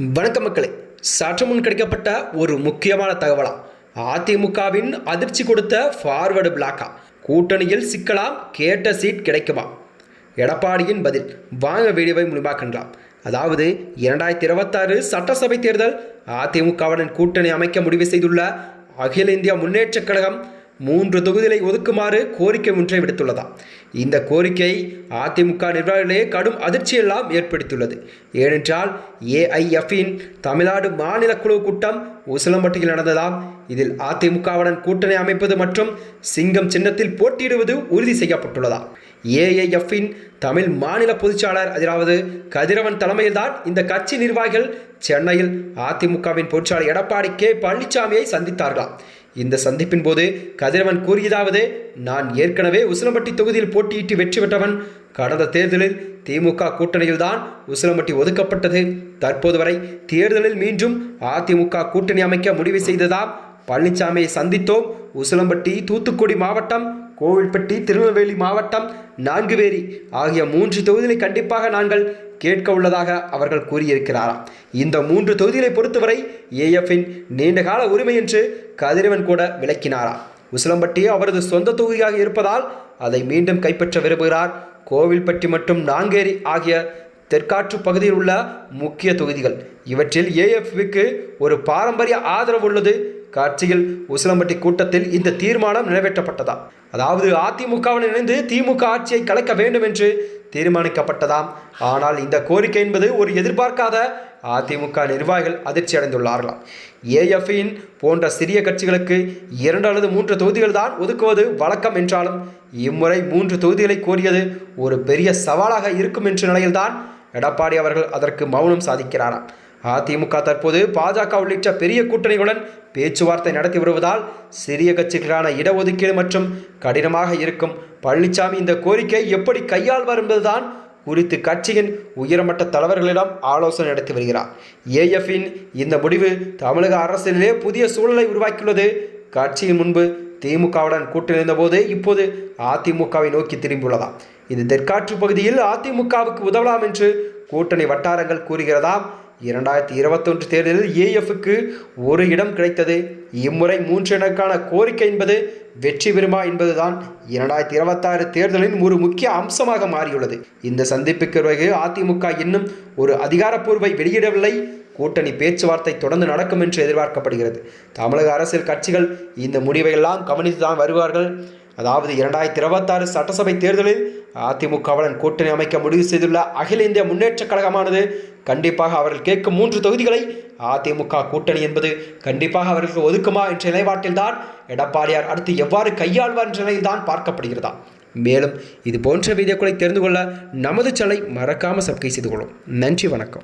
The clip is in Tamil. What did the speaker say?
வணக்க மக்களே சற்று முன் கிடைக்கப்பட்ட ஒரு முக்கியமான தகவலாம். அதிமுகவின் அதிர்ச்சி கொடுத்த ஃபார்வர்டு பிளாக்கா கூட்டணியில் சிக்கலாம் கேட்ட சீட் கிடைக்குமா? எடப்பாடியின் பதில் வாங்க வீடியோவை முழுமாக்கலாம் அதாவது இரண்டாயிரத்தி இருபத்தாறு சட்டசபை தேர்தல் அதிமுகவுடன் கூட்டணி அமைக்க முடிவு செய்துள்ள அகில இந்திய முன்னேற்றக் கழகம் மூன்று தொகுதிகளை ஒதுக்குமாறு கோரிக்கை ஒன்றை விடுத்துள்ளதாம் இந்த கோரிக்கை அதிமுக நிர்வாகிகளே கடும் அதிர்ச்சியெல்லாம் ஏற்படுத்தியுள்ளது. ஏனென்றால் ஏஐஎஃப்பின் தமிழ்நாடு மாநில குழு கூட்டம் உசிலம்பட்டியில் நடந்ததாம். இதில் அதிமுகவுடன் கூட்டணி அமைப்பது மற்றும் சிங்கம் சின்னத்தில் போட்டியிடுவது உறுதி செய்யப்பட்டுள்ளதாம் ஏஐஎஃப்பின் தமிழ் மாநில பொதுச்சாளர் அதாவது கதிரவன் தலைமையில்தான் இந்த கட்சி நிர்வாகிகள் சென்னையில் அதிமுகவின் பொதுச்சாளர் எடப்பாடி கே பழனிசாமியை சந்தித்தார்களாம். இந்த சந்திப்பின் போது கதிரவன் கூறியதாவது நான் ஏற்கனவே உசிலம்பட்டி தொகுதியில் போட்டியிட்டு வெற்றி பெற்றவன். கடந்த தேர்தலில் திமுக கூட்டணியில்தான் உசிலம்பட்டி ஒதுக்கப்பட்டது. தற்போது வரை தேர்தலில் மீண்டும் அதிமுக கூட்டணி அமைக்க முடிவு செய்ததாம் பழனிசாமியை சந்தித்தோம். உசிலம்பட்டி தூத்துக்குடி மாவட்டம் கோவில்பட்டி திருநெல்வேலி மாவட்டம் நான்குவேரி. ஆகிய மூன்று தொகுதிகளை கண்டிப்பாக நாங்கள் கேட்க உள்ளதாக அவர்கள் கூறியிருக்கிறாராம் இந்த மூன்று தொகுதிகளை பொறுத்தவரை ஏஎஃப்பின் நீண்டகால உரிமை என்று கதிரவன் கூட விளக்கினாராம் உசிலம்பட்டி அவரது சொந்த தொகுதியாக இருப்பதால் அதை மீண்டும் கைப்பற்ற விரும்புகிறார். கோவில்பட்டி மற்றும் நாங்கேரி ஆகிய தெற்காற்று பகுதியில் உள்ள முக்கிய தொகுதிகள். இவற்றில் ஏஎஃப்க்கு ஒரு பாரம்பரிய ஆதரவு உள்ளது. கட்சியில் உசிலம்பட்டி கூட்டத்தில் இந்த தீர்மானம் நிறைவேற்றப்பட்டதாம் அதாவது அதிமுகவுடன் இணைந்து திமுக ஆட்சியை கலைக்க வேண்டும் என்று தீர்மானிக்கப்பட்டதாம். ஆனால் இந்த கோரிக்கை என்பது ஒரு எதிர்பார்க்காத அதிமுக நிர்வாகிகள் அதிர்ச்சி அடைந்துள்ளார்களாம் ஏஎஃப்இன் போன்ற சிறிய கட்சிகளுக்கு இரண்டு அல்லது மூன்று தொகுதிகள் தான் ஒதுக்குவது வழக்கம் என்றாலும் இம்முறை மூன்று தொகுதிகளை கோரியது ஒரு பெரிய சவாலாக இருக்கும் என்ற நிலையில்தான் எடப்பாடி அவர்கள் அதற்கு மௌனம் சாதிக்கிறாராம். அதிமுக தற்போது பாஜக உள்ளிட்ட பெரிய கூட்டணிகளுடன் பேச்சுவார்த்தை நடத்தி வருவதால் சிறிய கட்சிகளான இடஒதுக்கீடு மற்றும் கடினமாக இருக்கும் பழனிசாமி இந்த கோரிக்கை எப்படி கையாள்வார் என்பதுதான் குறித்து கட்சியின் உயர்மட்ட தலைவர்களிடம் ஆலோசனை நடத்தி வருகிறார். ஏஎஃப்பின் இந்த முடிவு தமிழக அரசியலிலே புதிய சூழலை உருவாக்கியுள்ளது. கட்சியின் முன்பு திமுகவுடன் கூட்டணிந்த போது இப்போது அதிமுகவை நோக்கி திரும்பியுள்ளதாம். இது தெற்காற்று பகுதியில் அதிமுகவுக்கு உதவலாம் என்று கூட்டணி வட்டாரங்கள் கூறுகிறதாம். இரண்டாயிரத்தி இருபத்தொன்று தேர்தலில் ஏஎஃப்க்கு ஒரு இடம் கிடைத்தது. இம்முறை மூன்று இடங்களுக்கான கோரிக்கை என்பது வெற்றி பெறுமா என்பதுதான் இரண்டாயிரத்தி இருபத்தாறு தேர்தலின் ஒரு முக்கிய அம்சமாக மாறியுள்ளது. இந்த சந்திப்புக்கு பிறகு அதிமுக இன்னும் ஒரு அதிகாரப்பூர்வை வெளியிடவில்லை. கூட்டணி பேச்சுவார்த்தை தொடர்ந்து நடக்கும் என்று எதிர்பார்க்கப்படுகிறது. தமிழக அரசியல் கட்சிகள் இந்த முடிவையெல்லாம் கவனித்து தான் வருவார்கள். அதாவது இரண்டாயிரத்தி இருபத்தாறு சட்டசபை தேர்தலில் அதிமுகவுடன் கூட்டணி அமைக்க முடிவு செய்துள்ள அகில இந்திய முன்னேற்றக் கழகமானது கண்டிப்பாக அவர்கள் கேட்கும் மூன்று தொகுதிகளை அதிமுக கூட்டணி என்பது கண்டிப்பாக அவர்களுக்கு ஒதுக்குமா என்ற நிலைப்பாட்டில்தான் எடப்பாடியார் அடுத்து எவ்வாறு கையாள்வார் என்ற நிலையில்தான் பார்க்கப்படுகிறதா. மேலும் இது போன்ற வீடியோக்களை தெரிந்து கொள்ள நமது சலை மறக்காமல் சப்கை செய்து கொள்ளும். நன்றி வணக்கம்.